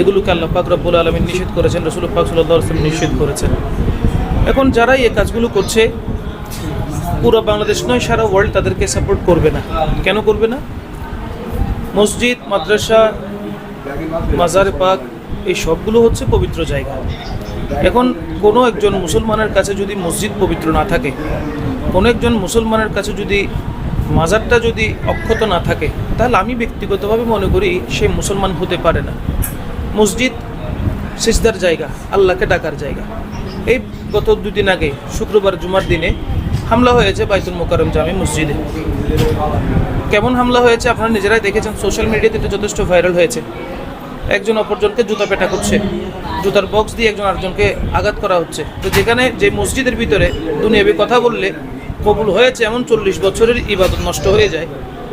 এগুলোকে আল্লাহ পাক রব্বুল আলমিন নিষেধ করেছেন রসুল পাক সাল্লাহ নিষেধ করেছেন। এখন যারাই এই কাজগুলো করছে, পুরো বাংলাদেশ নয়, সারা ওয়ার্ল্ড তাদেরকে সাপোর্ট করবে না। কেন করবে না? মসজিদ, মাদ্রাসা, মাজার পাক, এই সবগুলো হচ্ছে পবিত্র জায়গা। এখন কোনো একজন মুসলমানের কাছে যদি মসজিদ পবিত্র না থাকে, কোনো একজন মুসলমানের কাছে যদি মাজারটা যদি অক্ষত না থাকে, তাহলে আমি ব্যক্তিগতভাবে মনে করি সে মুসলমান হতে পারে না। মসজিদ সিজদার জায়গা, আল্লাহকে ডাকার জায়গা। এই গত দুদিন আগে, শুক্রবার, জুমার দিনে হামলা হয়েছে বাইতুল মোকারম জামে মসজিদে। কেমন হামলা হয়েছে আপনারা নিজেরাই দেখেছেন, সোশ্যাল মিডিয়াতে তো যথেষ্ট ভাইরাল হয়েছে। একজন অপরজনকে জুতা পেটা করছে, জুতার বক্স দিয়ে একজন আরেকজনকে আঘাত করা হচ্ছে। তো যেখানে, যে মসজিদের ভিতরে দুনিয়াবি কথা বললে কবুল হয়েছে এমন চল্লিশ বছরের ইবাদত নষ্ট হয়ে যায়।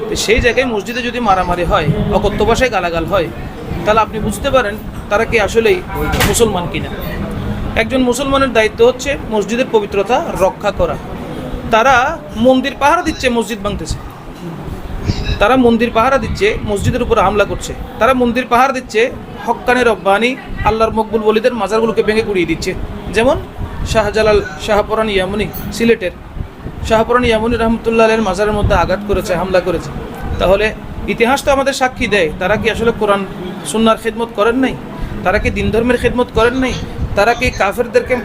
তো সেই জায়গায় মসজিদে যদি মারামারি হয়, অকথ্য ভাষায় গালাগাল হয়, তাহলে আপনি বুঝতে পারেন তারা কি আসলেই মুসলমান কিনা। একজন মুসলমানের দায়িত্ব হচ্ছে মসজিদের পবিত্রতা রক্ষা করা। তারা মন্দির পাহারা দিচ্ছে, মসজিদ ভাঙতেছে। তারা মন্দির পাহারা দিচ্ছে, মসজিদের উপর হামলা করছে। তারা মন্দির পাহারা দিচ্ছে, হক্কানে রব্বানি আল্লাহর মকবুল বলিদের মাজারগুলোকে ভেঙে গুড়িয়ে দিচ্ছে। যেমন শাহজালাল শাহপরান ইয়ামনি সিলেটের শাহপরান ইয়ামনি রহমতুল্লাহ আলের মাজারের মধ্যে আঘাত করেছে, হামলা করেছে। তাহলে ইতিহাস তো আমাদের সাক্ষী দেয়। তারা কি আসলে কোরআন, সুন্নার খেদমত করেন নাই? তারা কি দিন ধর্মের খেদমত করেন নাই? তারা কি কাফেরদেরকে,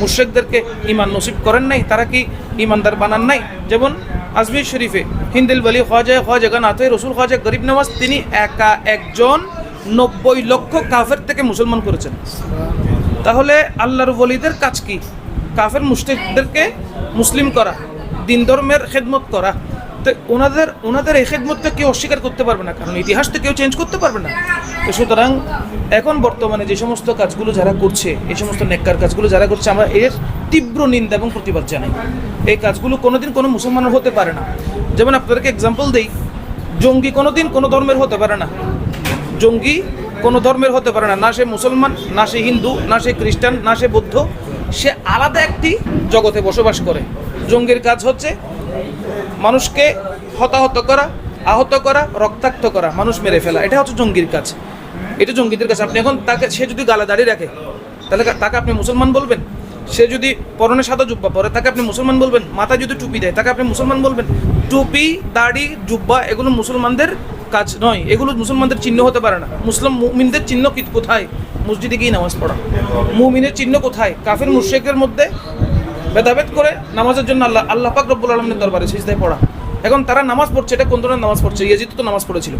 মুশ্রেকদেরকে ইমান নসিব করেন নাই? তারা কি ইমানদার বানান নাই? যেমন আজমির শরীফে হিন্দিল বলি খাজা খাজা নাথে রসুল খাজা গরিব নওয়াজ তিনি একা একজন নব্বই লক্ষ কাফের থেকে মুসলমান করেছেন। তাহলে আল্লাহর বলিদের কাজ কি? কাফের মুসলিমদেরকে মুসলিম করা। দিন ধর্মের খেদমত করা, তো ওনাদের ওনাদের এই খেদমতটা কেউ অস্বীকার করতে পারবে না, কারণ ইতিহাস তো কেউ চেঞ্জ করতে পারবে না। তো সুতরাং এখন বর্তমানে যে সমস্ত কাজগুলো যারা করছে, এই সমস্ত নেককার কাজগুলো যারা করছে, আমরা এর তীব্র নিন্দা এবং প্রতিবাদ জানাই। এই কাজগুলো কোনোদিন কোনো মুসলমানের হতে পারে না। যেমন আপনাদেরকে এক্সাম্পল দেই, জঙ্গি কোনোদিন কোনো ধর্মের হতে পারে না। জঙ্গি কোনো ধর্মের হতে পারে না না সে মুসলমান, না সে হিন্দু, না সে খ্রিস্টান, না সে বৌদ্ধ, সে আলাদা একটি জগতে বসবাস করে। জঙ্গির কাজ হচ্ছে মানুষকে হতাহত করা, আহত করা, রক্তাক্ত করা, মানুষ মেরে ফেলা। এটা হচ্ছে জঙ্গির কাজ। এটা জঙ্গিদের কাছে আপনি এখন তাকে, সে যদি গালা দাঁড়িয়ে রাখে, তাহলে তাকে আপনি মুসলমান বলবেন? সে যদি পরনে সাদা জুব্বা পরে, তাকে আপনি মুসলমান বলবেন? মাথায় যদি টুপি দেয়, তাকে আপনি মুসলমান বলবেন? টুপি, দাড়ি, জুব্বা, এগুলো মুসলমানদের কাজ নয়। এগুলো মুসলমানদের চিহ্ন হতে পারে না। মুসলিম মুমিনদের চিহ্ন কোথায়? মসজিদে গিয়ে নামাজ পড়া। মুমিনের চিহ্ন কোথায়? কাফের, মুশ্রেকের মধ্যে ভেদাভেদ করে নামাজের জন্য আল্লাহ আল্লাহ পাক রব্বুল আলমের দরবারে সিজদায় পড়া। এখন তারা নামাজ পড়ছে, এটা কোন ধরনের নামাজ পড়ছে? ইয়েজিদ তো নামাজ পড়েছিল।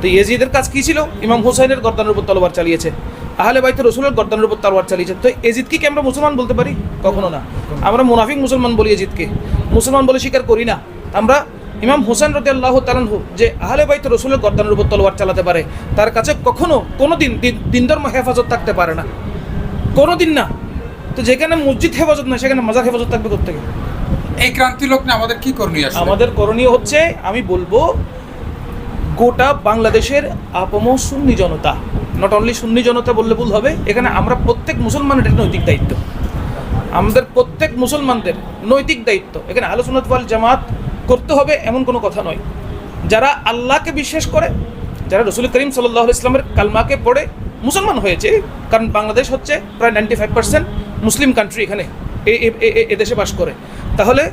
তো ইয়েজিদের কাজ কী ছিল? ইমাম হুসাইনের গর্দানের উপর তলোয়ার চালিয়েছে। আহলে বাইতে রসুলের গর্দানের উপর তলোয়ার চালিয়েছে। তো এজিদকে কি আমরা মুসলমান বলতে পারি? কখনো না। আমরা মুনাফিক মুসলমান বলি এজিদকে মুসলমান বলে স্বীকার করি না। আমরা ইমাম হোসেন রদি আল্লাহ তালানহু যে আহলে বাইতে রসুলের গর্দানের উপর তলোয়ার চালাতে পারে, তার কাছে কখনো কোনো দিন দিন ধর্ম হেফাজত থাকতে পারে না। কোনো দিন না। তো যেখানে মসজিদ হেফাজত না সেখানে মাজার হেফাজত থাকবে কোথেকে এই ক্রান্তি লগ্নে আমাদের কি করণীয় আমাদের করণীয় হচ্ছে আমি বলব গোটা বাংলাদেশের আপম সুন্নি জনতা নট অনলি সুন্নি জনতা বললে ভুল হবে এখানে আমরা প্রত্যেক মুসলমানের এটা নৈতিক দায়িত্ব। আমাদের প্রত্যেক মুসলমানদের নৈতিক দায়িত্ব। এখানে আলোচনাত ওয়াল জামাত করতে হবে এমন কোনো কথা নয়। যারা আল্লাহকে বিশ্বাস করে যারা রসুল করিম সাল্লাহ ইসলামের কালমাকে পড়ে মুসলমান হয়েছে কারণ বাংলাদেশ হচ্ছে প্রায় ninety five percent Muslim country এখানে, এ- এদেশে বাস করে। তাহলে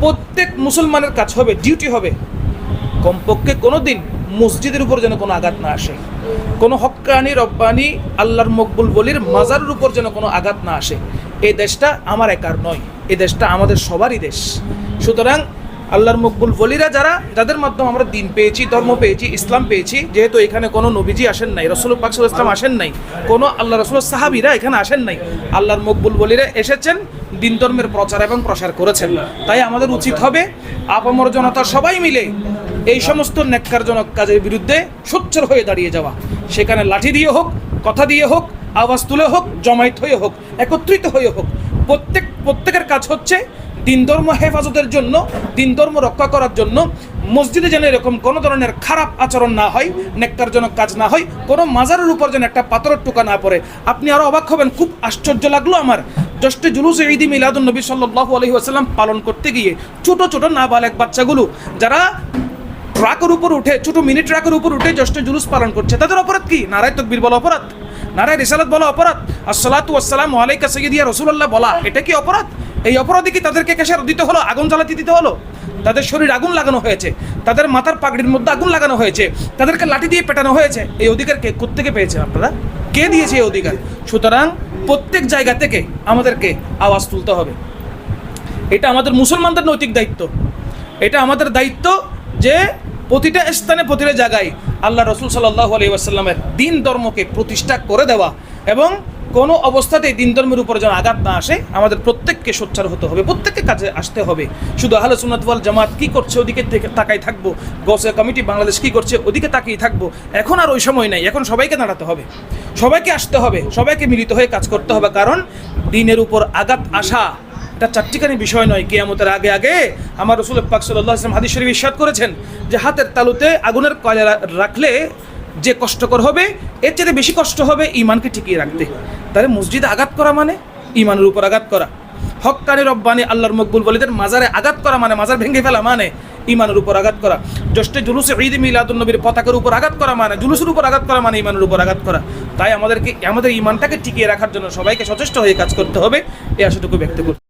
প্রত্যেক মুসলমানের কাজ হবে ডিউটি হবে। কমপক্ষে কোনো দিন মসজিদের উপর যেন কোনো আঘাত না আসে। কোনো হক্কানি রব্বানি, আল্লাহর মকবুল বলির মাজারের উপর যেন কোনো আঘাত না আসে। এই দেশটা আমার একার নয় এই দেশটা আমাদের সবারই দেশ। সুতরাং আল্লাহর মকবুল বলিরা যারা, যাদের মাধ্যমে আমরা দিন পেয়েছি, ধর্ম পেয়েছি, ইসলাম পেয়েছি, যেহেতু এখানে কোনো নবীজি আসেন নাই রসুল পাকসুল ইসলাম আসেন নাই, কোনো আল্লাহ রসুল সাহাবিরা এখানে আসেন নাই, আল্লাহর মকবুল বলিরা এসেছেন, দিন ধর্মের প্রচার এবং প্রসার করেছেন। তাই আমাদের উচিত হবে, আপামর জনতা সবাই মিলে এই সমস্ত ন্যাক্কারজনক কাজের বিরুদ্ধে সোচ্চার হয়ে দাঁড়িয়ে যাওয়া। সেখানে লাঠি দিয়ে হোক, কথা দিয়ে হোক, আওয়াজ তুলে হোক, জমায়েত হয়ে হোক, একত্রিত হয়ে হোক, প্রত্যেক, প্রত্যেকের কাজ হচ্ছে দিন ধর্ম হেফাজতের জন্য দিন ধর্ম রক্ষা করার জন্য মসজিদে যেন এরকম কোনো ধরনের খারাপ আচরণ না হয়, নেককারজনক কাজ না হয়, কোনো মাজারের উপর যেন একটা পাথরের টোকা না পড়ে। আপনি আরও অবাক হবেন, খুব আশ্চর্য লাগল আমার। জষ্টে জুলুস ঈদি মিলাদুল নবী সাল্লাহ আলহি আসাল্লাম পালন করতে গিয়ে ছোট ছোট নাবালেক বাচ্চাগুলো যারা ট্রাকের উপর উঠে, ছোট মিনি ট্রাকের উপর উঠে জশ্নে জুলুস পালন করছে, তাদের অপরাধ কি? নারায় তকবীর বলা অপরাধ। নারায় রিসালাত বলা অপরাধ। আসসালাতু আসসালাম আলাইকা সাইয়্যিদিয়া রাসূলুল্লাহ বলা, এটা কি অপরাধ? এই অপরাধে কি তাদেরকে কেশার দিতে হলো? আগুন জ্বালাতে দিতে হলো? তাদের শরীর আগুন লাগানো হয়েছে। তাদের মাথার পাগড়ির মধ্যে আগুন লাগানো হয়েছে। তাদেরকে লাঠি দিয়ে পেটানো হয়েছে। এই অধিকার কে? কোত্থেকে পেয়েছেন আপনারা? কে দিয়েছে এই অধিকার? সুতরাং প্রত্যেক জায়গা থেকে আমাদেরকে আওয়াজ তুলতে হবে। এটা আমাদের মুসলমানদের নৈতিক দায়িত্ব। এটা আমাদের দায়িত্ব যে প্রতিটা স্থানে, প্রতিটা জায়গায় আল্লাহ রসুল সাল্লাহ আলী আসাল্লামের দিন ধর্মকে প্রতিষ্ঠা করে দেওয়া এবং কোনো অবস্থাতেই দিন ধর্মের উপর যেন আঘাত না আসে, আমাদের প্রত্যেককে সোচ্চার হতে হবে, প্রত্যেককে কাজে আসতে হবে। শুধু আহলে সুন্নাতওয়াল জামাত কি করছে ওদিকে থেকে তাকাই থাকব? গসে কমিটি বাংলাদেশ কি করছে ওদিকে তাকিয়ে থাকব? এখন আর ওই সময় নাই, এখন সবাইকে দাঁড়াতে হবে। সবাইকে আসতে হবে, সবাইকে মিলিত হয়ে কাজ করতে হবে, কারণ দিনের উপর আঘাত আসা এটা চারটিখানি বিষয় নয়, কিয়ামতের আগে আগে আমার রসুল পাক সাল্লাহ আসলাম হাদিস শরীফ ইরশাদ করেছেন যে হাতের তালুতে আগুনের কয়লা রাখলে যে কষ্টকর হবে, এর চেয়ে বেশি কষ্ট হবে ইমানকে টিকিয়ে রাখতে। তাহলে মসজিদে আঘাত করা মানে? ইমানের উপর আঘাত করা। হকানি রব্বানি আল্লাহর মকবুল বলিদের মাজারে আঘাত করা মানে? মাজার ভেঙে ফেলা মানে? ইমানের উপর আঘাত করা। জষ্টে জুলুসে ঈদ মিলাদুল নবীর পতাকার উপর আঘাত করা মানে? জুলুসের উপর আঘাত করা মানে ইমানের উপর আঘাত করা। তাই আমাদেরকে, আমাদের ইমানটাকে টিকিয়ে রাখার জন্য সবাইকে সচেষ্ট হয়ে কাজ করতে হবে। এ আশাটুকু ব্যক্ত করতে